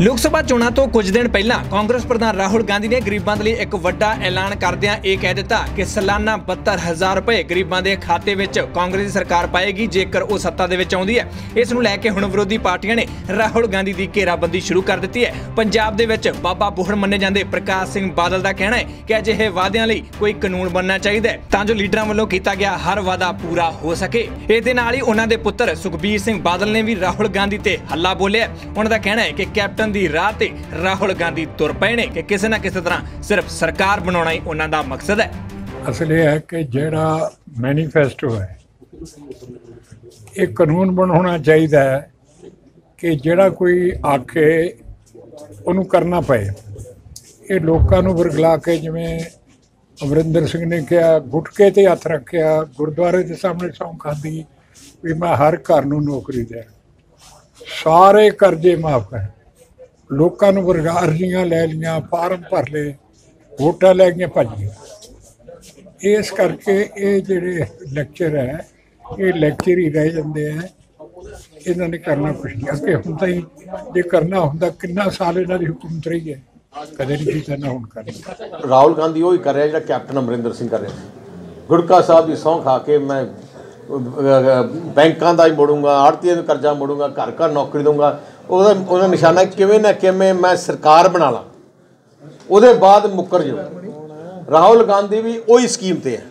ਲੋਕ ਸਭਾ ਚੋਣਾਂ ਤੋਂ ਕੁਝ ਦਿਨ ਪਹਿਲਾਂ ਕਾਂਗਰਸ ਪ੍ਰਧਾਨ ਰਾਹੁਲ ਗਾਂਧੀ ਨੇ ਗਰੀਬਾਂ ਦੇ ਲਈ ਇੱਕ ਵੱਡਾ ਐਲਾਨ ਕਰਦਿਆਂ ਇਹ ਕਹਿ ਦਿੱਤਾ ਕਿ ਸਾਲਾਨਾ 72000 ਰੁਪਏ ਗਰੀਬਾਂ ਦੇ ਖਾਤੇ ਵਿੱਚ ਕਾਂਗਰਸ ਦੀ ਸਰਕਾਰ ਪਾਏਗੀ, ਜੇਕਰ ਉਹ ਸੱਤਾ ਦੇ ਵਿੱਚ ਆਉਂਦੀ ਹੈ। ਇਸ ਨੂੰ ਲੈ ਕੇ ਹੁਣ ਵਿਰੋਧੀ ਪਾਰਟੀਆਂ ਨੇ ਰਾਹੁਲ ਗਾਂਧੀ ਦੀ ਘੇਰਾਬੰਦੀ ਸ਼ੁਰੂ ਕਰ ਦਿੱਤੀ ਹੈ। ਪੰਜਾਬ ਦੇ ਵਿੱਚ ਬਾਬਾ ਬੁਹੜ ਮੰਨੇ ਜਾਂਦੇ ਪ੍ਰਕਾਸ਼ ਸਿੰਘ ਬਾਦਲ ਦਾ ਕਹਿਣਾ ਹੈ ਕਿ ਅਜਿਹੇ ਵਾਅਦਿਆਂ ਲਈ ਕੋਈ ਕਾਨੂੰਨ ਬਣਨਾ ਚਾਹੀਦਾ ਹੈ, ਤਾਂ ਜੋ ਲੀਡਰਾਂ ਵੱਲੋਂ ਕੀਤਾ ਗਿਆ ਹਰ ਵਾਅਦਾ ਪੂਰਾ ਹੋ ਸਕੇ। ਇਸ ਦੇ ਨਾਲ ਹੀ ਉਹਨਾਂ ਦੇ ਪੁੱਤਰ ਸੁਖਬੀਰ ਸਿੰਘ ਬਾਦਲ ਨੇ ਵੀ ਰਾਹੁਲ ਗਾਂਧੀ ਤੇ ਹੱਲਾ ਬੋਲਿਆ ਉਹਨਾਂ ਦਾ ਕਹਿਣਾ ਹੈ ਕਿ ਕੈਪਟਨ ਦੀ ਰਾਹ ਤੇ ਰਾਹੁਲ ਗਾਂਧੀ ਤੁਰ ਪਏ ਨੇ ਕਿ ਕਿਸੇ ਨਾ ਕਿਸੇ ਤਰ੍ਹਾਂ ਸਿਰਫ ਸਰਕਾਰ ਬਣਾਉਣਾ ਹੀ ਉਹਨਾਂ ਦਾ ਮਕਸਦ ਹੈ। ਅਸਲ ਇਹ ਹੈ ਕਿ ਜਿਹੜਾ ਮੈਨੀਫੈਸਟੋ ਹੈ, ਇਹ ਕਾਨੂੰਨ ਬਣਾਉਣਾ ਚਾਹੀਦਾ ਹੈ ਕਿ ਜਿਹੜਾ ਕੋਈ ਆਖੇ ਉਹਨੂੰ ਕਰਨਾ ਪਏ। ਇਹ ਲੋਕਾਂ ਨੂੰ ਵਰਗਲਾ ਕੇ ਜਿਵੇਂ ਅਮਰਿੰਦਰ ਸਿੰਘ ਨੇ ਕਿਹਾ, ਗੁਟਕੇ ਤੇ ਹੱਥ ਰੱਖਿਆ, ਗੁਰਦੁਆਰੇ ਦੇ ਸਾਹਮਣੇ ਸੌਂ ਖਾਦੀ, ਵੀ ਮੈਂ ਹਰ ਘਰ ਨੂੰ ਨੌਕਰੀ ਦੇ ਸਾਰੇ ਕਰਜ਼ੇ ਮਾਫ ਕਰ ਲੋਕਾਂ ਨੂੰ ਵਰਗਾ ਅਰਜ਼ੀਆਂ ਲੈ ਲੀਆਂ, ਫਾਰਮ ਭਰ ਲਏ, ਵੋਟਾਂ ਲੈ ਗਈਆਂ, ਭੱਜ ਗਏ। ਇਸ ਕਰਕੇ ਇਹ ਜਿਹੜੇ ਲੈਕਚਰ ਹੈ, ਇਹ ਲੈਕਚਰ ਹੀ ਰਹਿ ਜਾਂਦੇ ਆ। ਇਹਨਾਂ ਨੇ ਕਰਨਾ ਕੁਛ ਨਹੀਂ। ਅੱਗੇ ਹੁੰਦਾ ਹੀ, ਜੇ ਕਰਨਾ ਹੁੰਦਾ, ਕਿੰਨਾ ਸਾਲ ਇਹਨਾਂ ਦੀ ਹੁਕੂਮਤ ਰਹੀ ਹੈ? ਕਦੇ ਨਹੀਂ ਕੀਤਾ, ਨਾ ਹੁਣ ਕਰਨਾ ਰਾਹੁਲ ਗਾਂਧੀ ਉਹ ਹੀ ਕਰ ਰਿਹਾ ਜਿਹੜਾ ਕੈਪਟਨ ਅਮਰਿੰਦਰ ਸਿੰਘ ਕਰ ਰਿਹਾ। ਗੁਰਕਾ ਸਾਹਿਬ ਦੀ ਸਹੁੰ ਖਾ ਕੇ ਮੈਂ ਬੈਂਕਾਂ ਦਾ ਹੀ ਮੋੜੂੰਗਾ ਆੜਤੀਆਂ ਨੂੰ ਕਰਜ਼ਾ ਮੋੜੂੰਗਾ, ਘਰ ਘਰ ਨੌਕਰੀ ਦਊਂਗਾ। ਉਹਦਾ ਉਹਦਾ ਨਿਸ਼ਾਨਾ ਕਿਵੇਂ ਨਾ ਕਿਵੇਂ ਮੈਂ ਸਰਕਾਰ ਬਣਾ ਲਾਂ। ਉਹਦੇ ਬਾਅਦ ਮੁੱਕਰ ਜਾਊ। ਰਾਹੁਲ ਗਾਂਧੀ ਵੀ ਉਹੀ ਸਕੀਮ ਤੇ ਹੈ।